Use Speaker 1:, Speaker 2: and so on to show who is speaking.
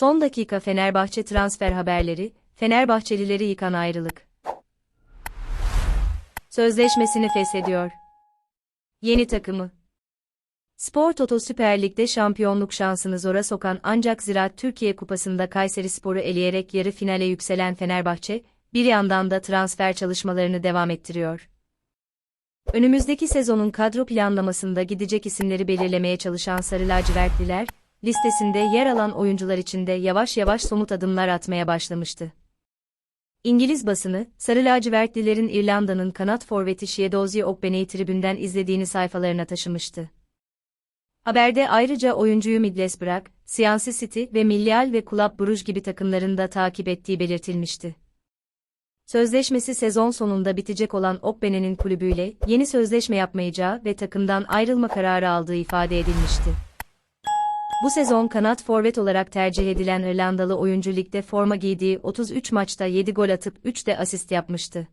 Speaker 1: Son dakika Fenerbahçe transfer haberleri, Fenerbahçelileri yıkan ayrılık. Sözleşmesini feshediyor. Yeni takımı. Spor Toto Süper Lig'de şampiyonluk şansını zora sokan ancak Ziraat Türkiye Kupası'nda Kayseri Spor'u eleyerek yarı finale yükselen Fenerbahçe, bir yandan da transfer çalışmalarını devam ettiriyor. Önümüzdeki sezonun kadro planlamasında gidecek isimleri belirlemeye çalışan Sarı Lacivertliler, listesinde yer alan oyuncular içinde yavaş yavaş somut adımlar atmaya başlamıştı. İngiliz basını, Sarı Lacivertlilerin İrlanda'nın kanat forveti Şiedozi Okbene'yi tribünden izlediğini sayfalarına taşımıştı. Haberde ayrıca oyuncuyu Middlesbrough, Swansea City ve Millwall ve Club Brugge gibi takımların da takip ettiği belirtilmişti. Sözleşmesi sezon sonunda bitecek olan Okbene'nin kulübüyle yeni sözleşme yapmayacağı ve takımdan ayrılma kararı aldığı ifade edilmişti. Bu sezon kanat forvet olarak tercih edilen İrlandalı oyuncu ligde forma giydiği 33 maçta 7 gol atıp 3 de asist yapmıştı.